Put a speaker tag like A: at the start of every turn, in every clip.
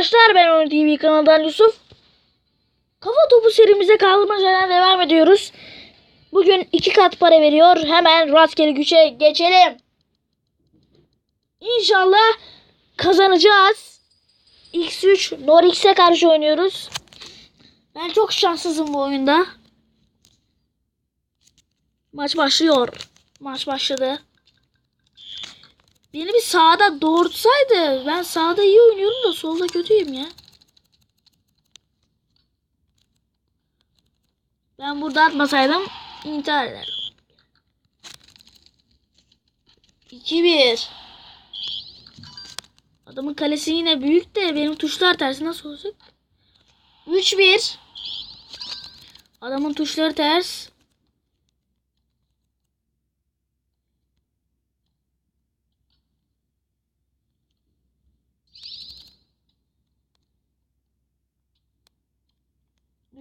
A: arkadaşlar ben Oyun TV kanalından Yusuf. Kafa topu serimize kaldırmacadan devam ediyoruz. Bugün iki kat para veriyor. Hemen rastgele güçe geçelim. İnşallah kazanacağız. X3 Norix'e karşı oynuyoruz. Ben çok şanssızım bu oyunda. Maç başlıyor. Maç başladı. Beni bir sağda doğurtsaydı. Ben sağda iyi oynuyorum da solda kötüyüm ya. Ben burada atmasaydım intihar ederdim. 2-1. Adamın kalesi yine büyük de benim tuşlar tersi nasıl olacak? 3-1. Adamın tuşları ters.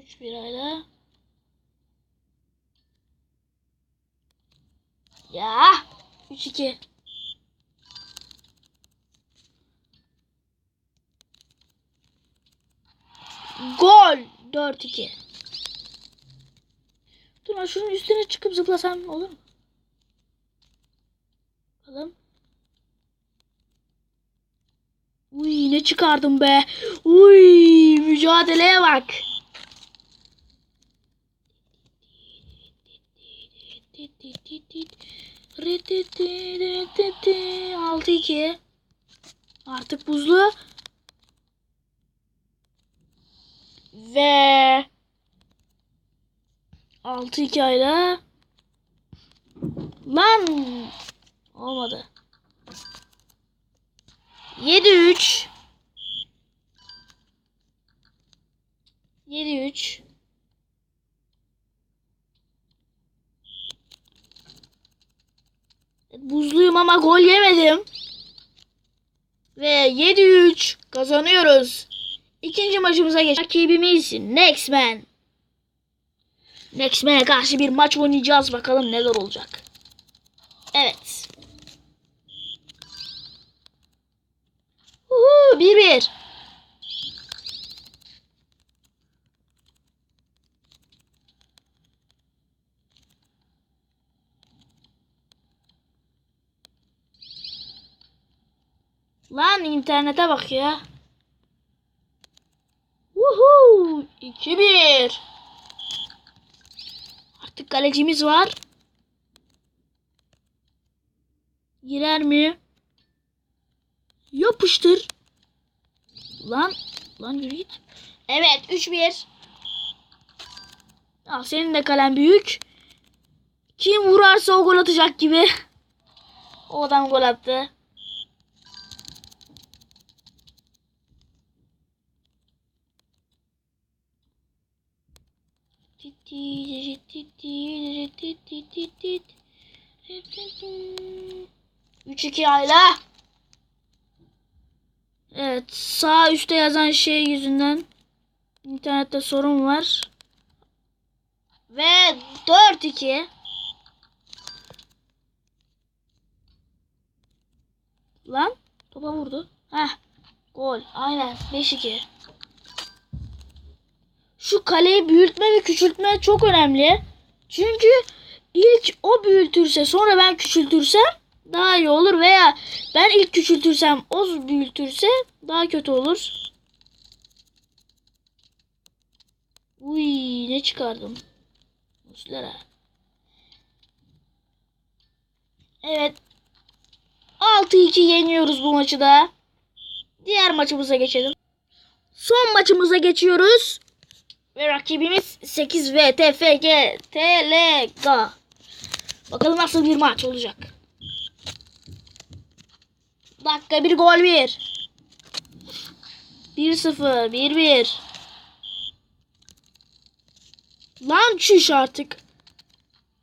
A: Üç bir ayla. Ya. Üç iki. Gol. Dört iki. Dur lan şunun üstüne çıkıp zıplasam olur mu? Bakalım. Uy ne çıkardım be. Uy mücadeleye bak. Altı iki. Artık buzlu. Ve 6 2 ayla lan olmadı. 7 3 7 3 Buzluyum ama gol yemedim. Ve 7-3 kazanıyoruz. İkinci maçımıza geç. Rakibimiz Nextman. Nextman'e karşı bir maç oynayacağız. Bakalım neler olacak. Evet. Uhu, 1-1. Lan internete bak ya. Woohoo! 2-1. Artık kalecimiz var. Girer mi? Yapıştır. Lan. Lan yürü git. Evet 3-1. Al senin de kalem büyük. Kim vurarsa o gol atacak gibi. O adam gol attı. Üç iki ayla. Evet sağ üstte yazan şey yüzünden internette sorun var. Ve 4-2. Lan topa vurdu. Heh. Gol. Aynen 5-2. Şu kaleyi büyütme ve küçültme çok önemli. Çünkü ilk o büyütürse sonra ben küçültürsem daha iyi olur veya ben ilk küçültürsem o büyütürse daha kötü olur. Uy ne çıkardım. Muslera. Evet. 6-2 yeniyoruz bu maçı da. Diğer maçımıza geçelim. Son maçımıza geçiyoruz. Ve rakibimiz 8 VTFG TLG. Bakalım nasıl bir maç olacak. Dakika bir gol bir. 1-0 1-1. Lan çüş artık.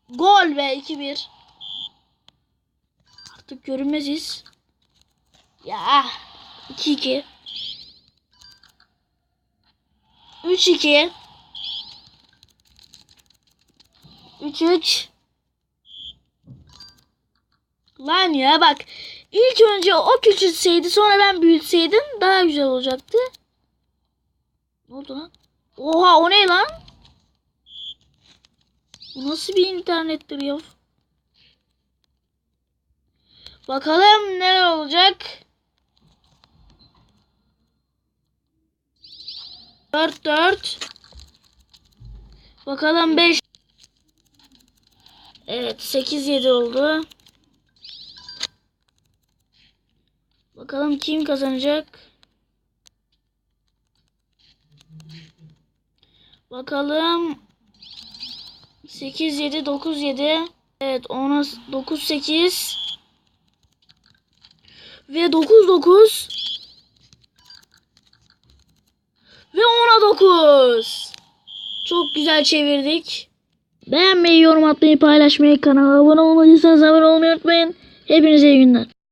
A: Gol ve 2-1. Artık görünmeziz. Ya 2-2. 3-2. 3-3. Lan ya bak. İlk önce o küçülseydi sonra ben büyütseydim daha güzel olacaktı. Ne oldu lan? Oha o ne lan? Bu nasıl bir internettir ya? Bakalım neler olacak. 4 4 Bakalım 5 Evet 8 7 oldu. Bakalım kim kazanacak? Bakalım 8 7 9 7 Evet 10'a 9 8 ve 9 9 ve 10'a 9 Çok güzel çevirdik. Beğenmeyi, yorum atmayı, paylaşmayı, kanala abone olmadıysanız abone olmayı unutmayın. Hepinize iyi günler.